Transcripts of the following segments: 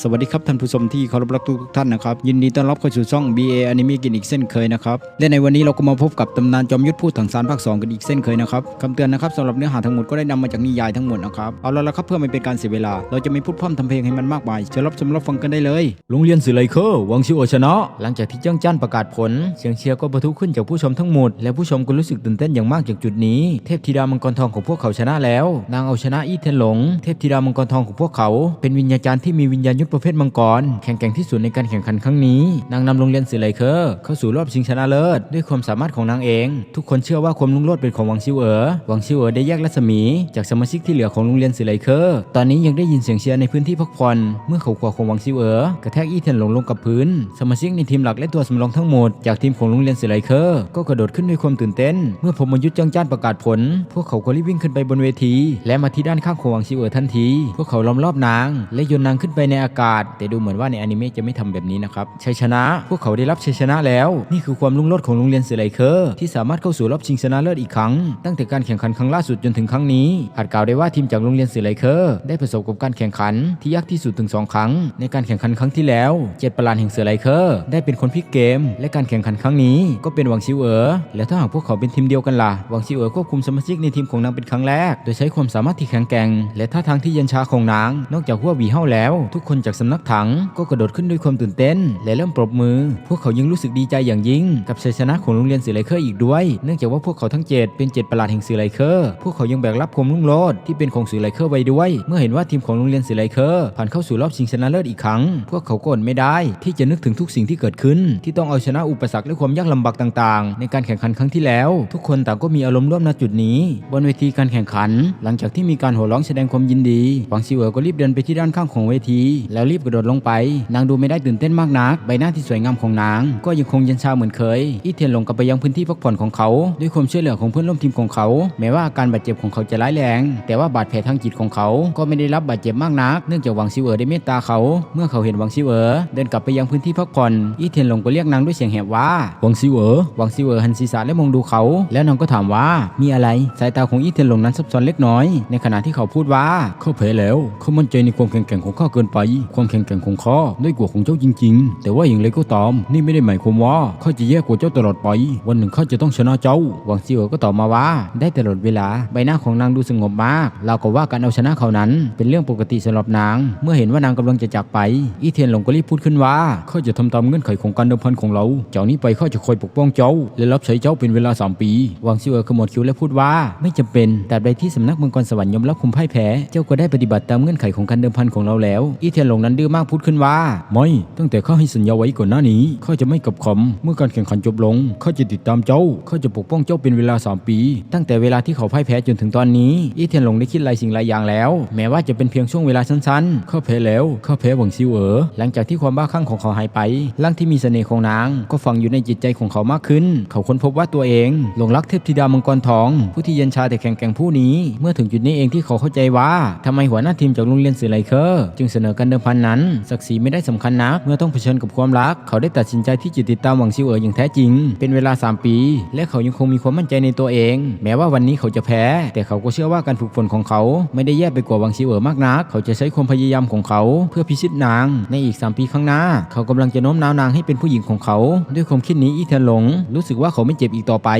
สวัสดีครับท่านผู้ชมที่เคารพรักทุกท่านนะครับ ยินดีต้อนรับเข้าสู่ช่อง BA Anime กินอีกเส้นเคยนะครับ และในวันนี้เราก็มาพบกับตำนานจอมยุทธพูดถังสารภาค 2 กันอีกเส้นเคยนะครับคำเตือนนะครับสำหรับเนื้อหาทั้งหมดก็ได้นำมาจากนิยายทั้งหมดนะครับเอาละละครับเพื่อไม่เป็นการเสียเวลา เราจะไม่พูดพร่ำทำเพลงให้มันมากมายเชิญรับชมรับฟังกันได้เลยโรงเรียนสื่อไลเคอร์วังชิวชนะ หลังจากที่เจ้างจ้านประกาศผล เสียงเชียร์ก็ประทุขึ้นจากผู้ชมทั้งหมดและผู้ชมก็รู้สึกตื่นเต้นอย่างมากจากจุดนี้ เทพธิดามังกรทองของพวกเขาชนะแล้ว นางเอาชนะอีเทนหลง เทพธิดามังกรทองของพวกเขา เป็นวิญญาจารย์ที่มีวิญญาณยุทธประเภทมังกร แข็งแกร่งที่สุดในการแข่งขันครั้งนี้ นางนำโรงเรียนสื่อไลเคอร์เข้าสู่รอบชิงชนะเลิศด้วยความสามารถของนางเอง ทุกคนเชื่อว่าความรุ่งโรจน์เป็นของวังชิวเอ๋อวังชิวเอ๋อได้แยกรัศมี จากสมาชิกที่เหลือของโรงเรียนสื่อไลเคอร์ตอนนี้ยังได้ยินเสียงเชียร์ในพื้นที่พักผ่อนเมื่อเขาขวาของวังชิวเอ๋อกระแทกอีเทนหลงลงกับพื้น สมาชิกในทีมหลักและตัวสำรองทั้งหมดจากทีมของโรงเรียนสื่อไลเคอร์ก็กระโดดขึ้นด้วยความตื่นเต้น เมื่อผมมยุทธ์จ้างจ้านประกาศผล พวกเขาก็รีบวิ่งขึ้นไปบนเวที และมาที่ด้านข้างของวังชิวเอ๋อทันที พวกเขาล้อมรอบนาง และโยนนางขึ้นไปในอากาศแต่ดูเหมือนว่าในอนิเมะจะไม่ทำแบบนี้นะครับชัยชนะ พวกเขาได้รับชัยชนะแล้ว นี่คือความรุ่งโรจน์ของโรงเรียนสื่อไลเคอร์ที่สามารถเข้าสู่รอบชิงชนะเลิศอีกครั้ง ตั้งแต่การแข่งขันครั้งล่าสุดจนถึงครั้งนี้อาจกล่าวได้ว่าทีมจากโรงเรียนสื่อไลเคอร์ได้ประสบกับการแข่งขันที่ยากที่สุดถึงสองครั้ง ในการแข่งขันครั้งที่แล้วเจ็ดประหลานแห่งเสไลเคอร์ได้เป็นคนพลิกเกม และการแข่งขันครั้งนี้ก็เป็นหวังชิวเอ๋อและถ้าหากพวกเขาเป็นทีมเดียวกันล่ะหวังชิวเอ๋อควบคุมสมาชิกในทีมของนางเป็นครั้งแรก โดยใช้ความสามารถที่แข็งแกร่ง และท่าทางที่เย็นชาของนาง นอกจากหัววีเฮาแล้ว ทุกคนจากสำนักถังก็กระโดดขึ้นด้วยความตื่นเต้น และเริ่มปรบมือ พวกเขายังรู้สึกดีใจอย่างยิ่ง กับชัยชนะของโรงเรียนสื่อไลเคอร์อีกด้วย เนื่องจากว่าพวกเขาทั้งเจ็ดเป็นเจ็ดประหลาดแห่งสื่อไลเคอร์พวกเขายังแบกรับความรุ่งโรจน์ที่เป็นของสื่อไลเคอร์ไว้ด้วย เมื่อเห็นว่าทีมของโรงเรียนสื่อไลเคอร์ผ่านเข้าสู่รอบชิงชนะเลิศอีกครั้ง พวกเขาก็อดไม่ได้ ที่จะนึกถึงทุกสิ่งที่เกิดขึ้น ที่ต้องเอาชนะอุปสรรคและความยากลำบากต่างๆ ในการแข่งขันครั้งที่แล้ว ทุกคนต่างก็มีอารมณ์ร่วมณจุดนี้ บนเวทีการแข่งขัน หลังจากที่มีการโห่ร้องแสดงความยินดีหวังซิเอ๋อก็รีบเดินไปที่ด้านข้างของเวทีแล้วรีบกระโดดลงไป นางดูไม่ได้ตื่นเต้นมากนัก ใบหน้าที่สวยงามของนาง ก็ยังคงเย็นชาเหมือนเคย อีเทียนหลงกลับไปยังพื้นที่พักผ่อนของเขา ด้วยความช่วยเหลือของเพื่อนร่วมทีมของเขา แม้ว่าอาการบาดเจ็บของเขาจะร้ายแรง แต่ว่าบาดแผลทางจิตของเขา ก็ไม่ได้รับบาดเจ็บมากนัก เนื่องจากหวังซิวเอ๋อได้เมตตาเขา เมื่อเขาเห็นหวังซิวเอ๋อเดินกลับไปยังพื้นที่พักผ่อน อีเทียนหลงก็เรียกนางด้วยเสียงแหบว่า หวังซิวเอ๋อหวังซิวเอ๋อหันศีรษะและมองดูเขา แล้วนางก็ถามว่า มีอะไร สายตาของอีเทียนหลงนั้นซับซ้อนเล็กน้อย ในขณะที่เขาพูดว่า เขาแพ้แล้ว เขามั่นใจในความแข็งแกร่งของข้าเกินไปความแข็งแกร่งของข้าด้กว่าของเจ้าจริง ๆ แต่ว่าอย่างไรก็ตาม นี่ไม่ได้หมายความว่าข้าจะแย่กว่าเจ้าตลอดไป วันหนึ่งข้าจะต้องชนะเจ้า หวังซิวเอ๋ก็ตอบมาว่า ได้ตลอดเวลา ใบหน้าของนางดูสงบมากเรากับว่าการเอาชนะเขานั้น เป็นเรื่องปกติสำหรับนาง เมื่อเห็นว่านางกำลังจะจากไป อีเทียนหลงก็รีบพูดขึ้นว่าข้าจะทำตามเงื่อนไขของการเดิมพันของเราจากนี้ไปข้าจะคอยปกป้องเจ้า และรับใช้เจ้าเป็นเวลา3ปีหวังซิวเอ๋ขมวดคิ้วและพูดว่า ไม่จำเป็นแต่ใดที่สำนักมังกรสวรรค์ยอมรับคุมพ่ายแพ้เจ้าก็ได้ปฏิบัติตามเงื่อนไขของการเดิมพันของเราแล้ว อีเทียนลงนั้นดื้อมากพูดขึ้นว่า ไม่ตั้งแต่ข้าให้สัญญาไว้ก่อนหน้านี้ข้าจะไม่กลับคำเมื่อการแข่งขันจบลงข้าจะติดตามเจ้าข้าจะปกป้องเจ้าเป็นเวลา 3 ปี ตั้งแต่เวลาที่เขาพ่ายแพ้จนถึงตอนนี้ อีเทียนหลงได้คิดหลายสิ่งหลายอย่างแล้ว แม้ว่าจะเป็นเพียงช่วงเวลาสั้นๆข้าแพ้แล้วข้าแพ้หวังซิวเอ๋อหลังจากที่ความบ้าคลั่งของเขาหายไปร่างที่มีเสน่ห์ของนาง ก็ฝังอยู่ในจิตใจของเขามากขึ้น เขาค้นพบว่าตัวเองหลงรักเทพธิดามังกรทอง ผู้ที่เย็นชาแต่แข็งแกร่งผู้นี้ เมื่อถึงจุดนี้เองที่เขาเข้าใจว่าทำไมหัวหน้าทีมจากโรงเรียนสื่อไลเคอร์จึงเสนอการเดิมพันนั้นศักดิ์ศรีไม่ได้สำคัญนัก เมื่อต้องเผชิญกับความรัก เขาได้ตัดสินใจที่จะติดตามหวังซิวเอ๋ออย่างแท้จริง เป็นเวลา 3 ปี และเขายังคงมีความมั่นใจในตัวเอง แม้ว่าวันนี้เขาจะแพ้ แต่เขาก็เชื่อว่าการฝึกฝนของเขา ไม่ได้แย่ไปกว่าหวังซิวเอ๋อมากนัก เขาจะใช้ความพยายามของเขา เพื่อพิชิตนาง ในอีก 3 ปีข้างหน้า เขากำลังจะโน้มน้าวนางให้เป็นผู้หญิงของเขา ด้วยความคิดนี้อีเทนหลง รู้สึกว่าเขาไม่เจ็บอีกต่อไป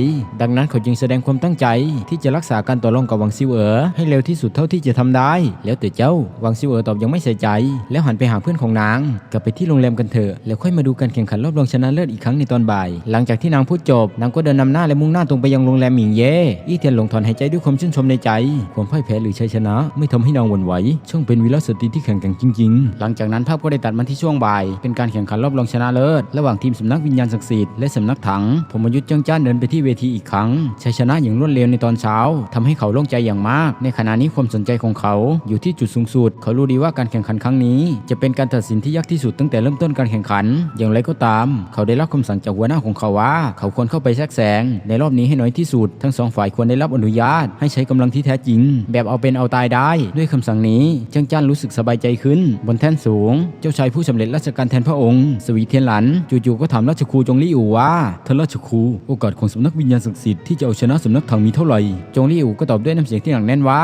ดังนั้นเขาจึงแสดงความตั้งใจ ที่จะรักษาการต่อรองกับหวังซิวเอ๋อให้เร็วที่สุดเท่าที่จะทำได้ แล้วแต่เจ้าหวังซิวเอ๋อตอบยังไม่ใส่ใจแล้วหันไปหาเพื่อนของนาง กลับไปที่โรงแรมกันเถอะแล้วค่อยมาดูการแข่งขันรอบรองชนะเลิศอีกครั้งในตอนบ่าย หลังจากที่นางพูดจบนางก็เดินนำหน้าและมุ่งหน้าตรงไปยังโรงแรมหมิงเย่อีเทียนหลงถอนหายใจด้วยความชื่นชมในใจ ความพ่ายแพ้หรือชัยชนะ ไม่ทำให้นางหวั่นไหวช่างเป็นวีรสตรีที่แข็งแกร่งจริง ๆ หลังจากนั้นภาพก็ได้ตัดมาที่ช่วงบ่าย เป็นการแข่งขันรอบรองชนะเลิศระหว่างทีมสำนักวิญญาณศักดิ์สิทธิ์และสำนักถังผมยุทธ์จ้างจ้านเดินไปที่เวทีอีกครั้งชัยชนะอย่างรวดเร็วในตอนเช้าทำให้เขาโล่งใจอย่างมาก ในขณะนี้ความสนใจของเขาอยู่ที่จุดสูงสุด เขารู้ดีว่าการแข่งขันครั้งนี้จะเป็นการตัดสินที่ยากที่สุดตั้งแต่เริ่มต้นการแข่งขัน อย่างไรก็ตาม เขาได้รับคำสั่งจากหัวหน้าของเขาว่า เขาควรเข้าไปแทรกแซงในรอบนี้ให้น้อยที่สุด ทั้งสองฝ่ายควรได้รับอนุญาต ให้ใช้กำลังที่แท้จริง แบบเอาเป็นเอาตายได้ ด้วยคำสั่งนี้เจ้างจ้านรู้สึกสบายใจขึ้น บนแท่นสูง เจ้าชายผู้สำเร็จราชการแทนพระองค์ สวีเทียนหลันจู่ๆก็ถามราชครูจงลี่อู่ว่าท่านราชครูโอกาสของสำนักวิญญาณศักดิ์สิทธิ์ที่จะเอาชนะสำนักถังมีเท่าไหร่จงลี่อู่ก็ตอบด้วยน้ำเสียงที่หนักแน่นว่า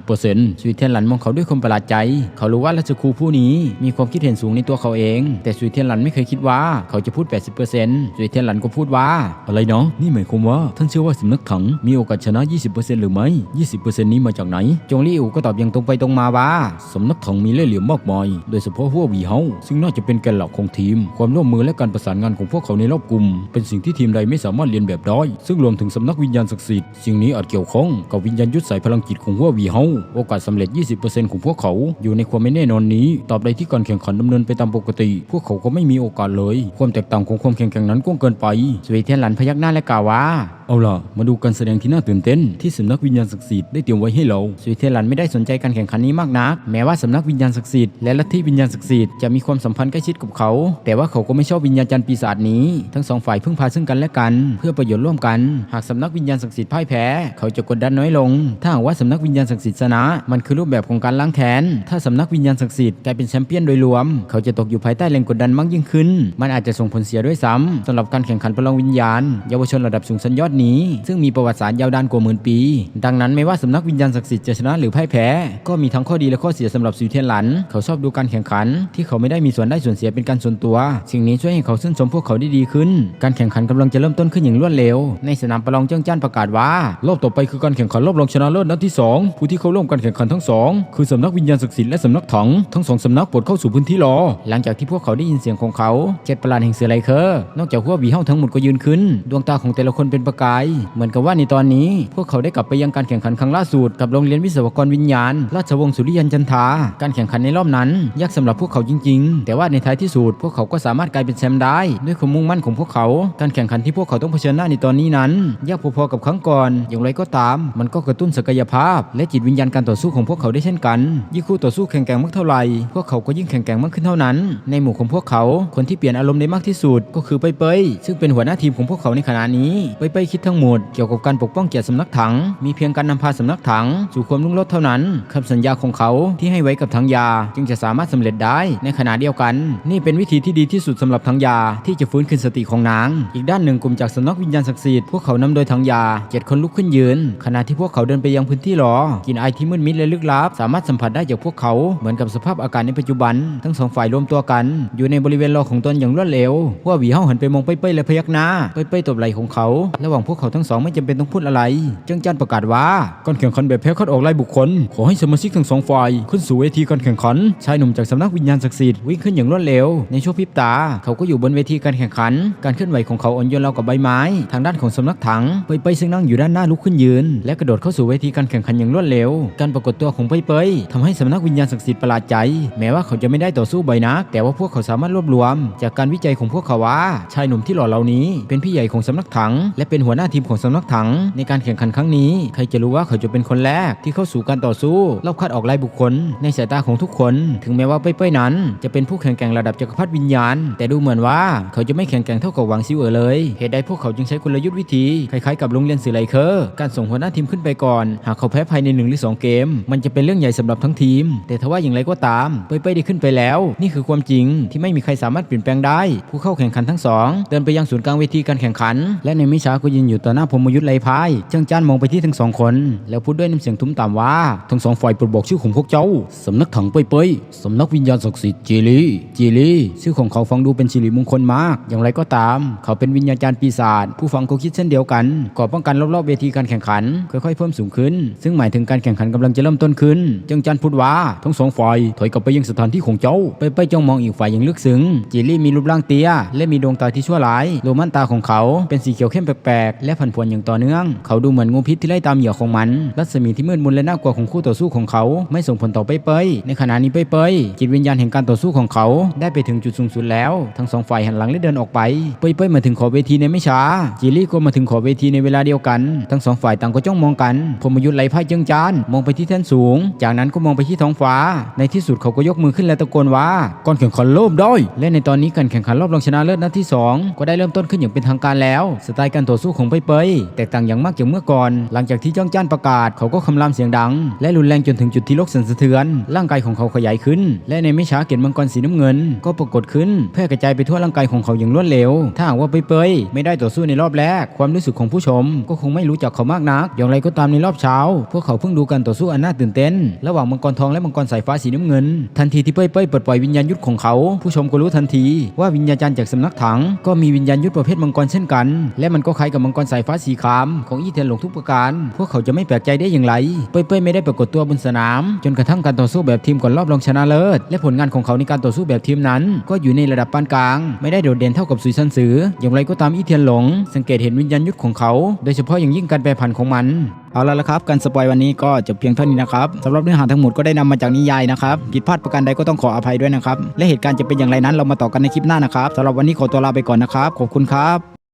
80%สวีเทียนหลันมองเขาด้วยความประหลาดใจ เขารู้ว่าราชครูผู้นี้มีความคิดเห็นสูงในตัวเขาเอง แต่สุยเทียนหลันไม่เคยคิดว่าเขาจะพูด 80%สุยเทียนหลันก็พูดว่า อะไรเนาะนี่หมายความว่าท่านเชื่อว่าสำนักถังมีโอกาสชนะ 20%หรือไม่ 20%นี้มาจากไหน จงลี่อูก็ตอบอย่างตรงไปตรงมาว่าสำนักถังมีเล่ห์เหลี่ยมมากมาย โดยเฉพาะหัววีเฮาซึ่งน่าจะเป็นแกนหลักของทีม ความร่วมมือและการประสานงานของพวกเขาในรอบกลุ่ม เป็นสิ่งที่ทีมใดไม่สามารถเรียนแบบได้ ซึ่งรวมถึงสำนักวิญญาณศักดิ์สิทธิ์สิ่งนี้อาจเกี่ยวข้องกับวิญญาณยุทธสายพลังจิตของหัววีเฮาโอกาสสำเร็จ 20%ของพวกเขาอยู่ในความไม่แน่นอนนี้ตราบใดที่การแข่งขันดำเนินไปตามปกติ พวกเขาก็ไม่มีโอกาสเลย ความแตกต่างของความแข่งขันนั้นก็เกินไปสวีเทียนหลันพยักหน้าและกล่าวว่า เอาล่ะ มาดูการแสดงที่น่าตื่นเต้น ที่สำนักวิญญาณศักดิ์สิทธิ์ได้เตรียมไว้ให้เราสวีเทลันไม่ได้สนใจการแข่งขันนี้มากนัก แม้ว่าสำนักวิญญาณศักดิ์สิทธิ์และลัทธิวิญญาณศักดิ์สิทธิ์จะมีความสัมพันธ์ใกล้ชิดกับเขา แต่ว่าเขาก็ไม่ชอบวิญญาณจันทร์ปีศาจนี้ ทั้งสองฝ่ายพึ่งพาซึ่งกันและกัน เพื่อประโยชน์ร่วมกัน หากสำนักวิญญาณศักดิ์สิทธิ์พ่ายแพ้ เขาจะกดดันน้อยลง ถ้าหากว่าสำนักวิญญาณศักดิ์สิทธิ์ชนะ มันคือรูปแบบของการล้างแค้น ถ้าสำนักวิญญาณศักดิ์สิทธิ์กลายเป็นแชมเปี้ยนโดยรวม เขาจะตกอยู่ภายใต้แรงกดดันมากยิ่งขึ้น มันอาจจะส่งผลเสียด้วยซ้ำสำหรับการแข่งขันพลังวิญญาณ เยาวชนระดับสูงสัญยอดนี้ ซึ่งมีประวัติศาสตร์ยาวนานกว่าหมื่นปี ดังนั้นไม่ว่าสำนักวิญญาณศักดิ์สิทธิ์จะชนะหรือพ่ายแพ้ ก็มีทั้งข้อดีและข้อเสียสำหรับสุยเทียนหลัน เขาชอบดูการแข่งขัน ที่เขาไม่ได้มีส่วนได้ส่วนเสียเป็นการส่วนตัว สิ่งนี้ช่วยให้เขาชื่นชมพวกเขาได้ดีขึ้น การแข่งขันกำลังจะเริ่มต้นขึ้นอย่างรวดเร็ว ในสนามประลองเจ้างจ้านประกาศว่ารอบต่อไปคือการแข่งขันรอบรองชนะเลิศนัดที่สองผู้ที่เข้าร่วมการแข่งขันทั้งสองคือสำนักวิญญาณศักดิ์สิทธิ์และสำนักถังทั้งสองสำนักปรดเข้าสู่พื้นที่รอ หลังจากที่พวกเขาได้ยินเสียงของเขาเจ็ดประหลาดแห่งเสือไลเคอร์นอกจากหัววีเฮาทั้งหมดก็ยืนขึ้น ดวงตาของแต่ละคนเป็นประกาย เหมือนกับว่าในตอนนี้ พวกเขาได้กลับไปยังการแข่งขันครั้งล่าสุดกับโรงเรียนวิศวกรวิญญาณ ราชวงศ์สุริยันจันทา การแข่งขันในรอบนั้นยากสำหรับพวกเขาจริง ๆ แต่ว่าในท้ายที่สุดพวกเขาก็สามารถกลายเป็นแชมป์ได้ ด้วยความมุ่งมั่นของพวกเขา การแข่งขันที่พวกเขาต้องเผชิญหน้าในตอนนี้นั้นยากพอๆกับครั้งก่อน อย่างไรก็ตาม มันก็กระตุ้นศักยภาพ และจิตวิญญาณการต่อสู้ของพวกเขาได้เช่นกัน ยิ่งคู่ต่อสู้แข่งแกร่งมากเท่าไหร่พวกเขาก็ยิ่งแข่งแกร่งมากขึ้นเท่านั้น ในหมู่ของพวกเขาคนที่เปลี่ยนอารมณ์ได้มากที่สุดก็คือเปยเปยซึ่งเป็นหัวหน้าทีมของพวกเขาในขณะนี้เปยเปยคิดทั้งหมดเกี่ยวกับการปกป้องเกียรติสำนักถัง มีเพียงการนำพาสำนักถัง สู่ความรุ่งโรจน์เท่านั้นคำสัญญาของเขาที่ให้ไว้กับทางยา จึงจะสามารถสำเร็จได้ ในขณะเดียวกัน นี่เป็นวิธีที่ดีที่สุดสำหรับทางยาที่จะฟื้นคืนสติของนาง อีกด้านหนึ่งกลุ่มจากสำนักวิญญาณศักดิ์สิทธิ์พวกเขานำโดยทางยาเจ็ดคนลุกขึ้นยืน ขณะที่พวกเขาเดินไปยังพื้นที่รอกินไอที่มืดมิดและลึกลับ สามารถสัมผัสได้จากพวกเขาเหมือนกับสภาพอากาศในปัจจุบัน ทั้งสองฝ่ายรวมตัวกัน อยู่ในบริเวณรอของตนอย่างรวดเร็วพวกหวีเฮาหันไปมองเป้ยๆและพยักหน้าเป้ยๆตบไหล่ของเขาระหว่างพวกเขาทั้งสองไม่จำเป็นต้องพูดอะไร เจ้งจันประกาศว่าการแข่งขันแบบแพ้คัดออกรายบุคคล ขอให้สมาชิกทั้งสองฝ่ายขึ้นสู่เวทีการแข่งขัน ชายหนุ่มจากสำนักวิญญาณศักดิ์สิทธิ์วิ่งขึ้นอย่างรวดเร็ว ในช่วงพริบตา เขาก็อยู่บนเวทีการแข่งขัน การเคลื่อนไหวของเขาอ่อนโยนราวกับใบไม้ ทางด้านของสำนักถังเป้ยซึ่งนั่งอยู่ด้านหน้าลุกขึ้นยืน และกระโดดเข้าสู่เวทีการแข่งขันอย่างรวดเร็ว การปรากฏตัวของเป้ยทำให้สำนักวิญญาณศักดิ์สิทธิ์ประหลาดใจ แม้ว่าเขาจะไม่ได้ต่อสู้บ่อยนัก แต่ว่าพวกเขาสามารถรวบรวม จากการวิจัยของพวกเขาว่า ชายหนุ่มที่หล่อเหล่านี้ เป็นพี่ใหญ่ของสำนักถัง และเป็นหัวหน้าทีมของสำนักถัง ในการแข่งขันครั้งนี้ ใครจะรู้ว่าเขาจะเป็นคนแรกที่เข้าสู่การต่อสู้รอบคัดออกรายบุคคล ในสายตาของทุกคน ถึงแม้ว่าเป้ยๆนั้น จะเป็นผู้แข่งแกร่งระดับจักรพรรดิวิญญาณ แต่ดูเหมือนว่าเขาจะไม่แข่งแกร่งเท่ากับหวังซิวเอ๋อเลยเหตุใดพวกเขาจึงใช้กลยุทธ์วิธีคล้ายๆกับโรงเรียนสื่อไลเคอร์การส่งหัวหน้าทีมขึ้นไปก่อน หากเขาแพ้ภายในหนึ่งหรือสองเกม มันจะเป็นเรื่องใหญ่สำหรับทั้งทีม แต่ทว่าอย่างไรก็ตามเป้ยๆได้ขึ้นไปแล้ว นี่คือความจริงที่ไม่มีใครสามารถเปลี่ยนแปลงได้ ผู้เข้าแข่งขันทั้งสองเดินไปยังศูนย์กลางเวทีการแข่งขัน และในมิช้าก็ยืนอยู่ต่อหน้าพมยุทธ์ไลพายเจ้างจ้านมองไปที่ทั้งสองคน แล้วพูดด้วยน้ำเสียงทุ้มต่ำว่าทั้งสองฝ่ายโปรดบอกชื่อของพวกเจ้าสำนักถังเป้ยๆสำนักวิญญาณศักดิ์สิทธิ์จีลีจีลีชื่อของเขาฟังดูเป็นสิริมงคลมาก อย่างไรก็ตาม เขาเป็นวิญญาจารย์ปีศาจผู้ฟังก็คิดเช่นเดียวกันก่อป้องกันรอบๆเวทีการแข่งขันค่อยๆเพิ่มสูงขึ้น ซึ่งหมายถึงการแข่งขันกำลังจะเริ่มต้นขึ้นเจ้างจันพูดว่าทั้งสองฝ่ายถอยกลับไปยังสถานที่ของเจ้าไปไปจ้องมองอีกฝ่ายอย่างลึกซึ้งจีลี่มีรูปร่างเตี้ยและมีดวงตาที่ชั่วร้ายโรมันตาของเขาเป็นสีเขียวเข้มแปลกๆและผันผวนอย่างต่อเนื่อง เขาดูเหมือนงูพิษที่ไล่ตามเหยื่อของมัน รัศมีที่มืดมนและน่ากลัวของคู่ต่อสู้ของเขา ไม่ส่งผลต่อไปเปยในขณะนี้เปยเปยจิตวิญญาณแห่งการต่อสู้ของเขา ได้ไปถึงจุดสูงสุดแล้ว ทั้งสองฝ่ายหันหลังและเดินออกไป เปยเปยมาถึงขอบเวทีในไม่ช้าจีลี่ก็มาถึงขอบเวทีในเวลาเดียวกัน ทั้งสองฝ่ายต่างก็จ้องมองกันพมยุทธ์ไหลพ่ายเจิงจาน มองไปที่แท่นสูง จากนั้นก็มองไปที่ท้องฟ้า ในที่สุดเขาก็ยกมือขึ้นและตะโกนว่าก่อนแข่งขันเริ่มได้และในตอนนี้การแข่งขันรอบรองชนะเลิศนัดที่สองก็ได้เริ่มต้นขึ้นอย่างเป็นทางการแล้ว สไตล์การต่อสู้ของเปยเปแตกต่างอย่างมากจากเมื่อก่อน หลังจากที่จ้องจ้านประกาศเขาก็คำรามเสียงดัง และรุนแรงจนถึงจุดที่โลกสั่นสะเทือน ร่างกายของเขาขยายขึ้น และในไม่ช้าเกล็ดมังกรสีน้ำเงิน ก็ปรากฏขึ้นแพร่กระจายไปทั่วร่างกายของเขาอย่างรวดเร็ว ถ้าหากว่าเปยเปยไม่ได้ต่อสู้ในรอบแรก ความรู้สึกของผู้ชม ก็คงไม่รู้จักเขามากนัก อย่างไรก็ตามในรอบเช้า พวกเขาเพิ่งดูการต่อสู้อันน่าตื่นเต้น ระหว่างมังกรทองและมังกรสายฟ้าสีน้ำเงิน ทันทีที่เป้ยเป้ยปลดปล่อยวิญญาณยุทธของเขา ผู้ชมก็รู้ทันที ว่าวิญญาณจารย์จากสำนักถัง ก็มีวิญญาณยุทธประเภทมังกรเช่นกัน และมันก็คล้ายกับมังกรสายฟ้าสีครามของอีเทนหลงทุกประการ พวกเขาจะไม่แปลกใจได้อย่างไร เป้ยเป้ยไม่ได้ปรากฏตัวบนสนาม จนกระทั่งการต่อสู้แบบทีมก่อนรอบรองชนะเลิศและผลงานของเขาในการต่อสู้แบบทีมนั้น ก็อยู่ในระดับปานกลาง ไม่ได้โดดเด่นเท่ากับสุยซันซือ อย่างไรก็ตามอีเทียนหลง สังเกตเห็นวิญญาณยุทธของเขา โดยเฉพาะอย่างยิ่งการแปรผันของมันเอาละละครับ การสปอยวันนี้ก็จบเพียงเท่านี้นะครับสำหรับเนื้อหาทั้งหมดก็ได้นำมาจากนิยายนะครับผิดพลาดประการใดก็ต้องขออภัยด้วยนะครับ และเหตุการณ์จะเป็นอย่างไรนั้นเรามาต่อกันในคลิปหน้านะครับสำหรับวันนี้ขอตัวลาไปก่อนนะครับ ขอบคุณครับ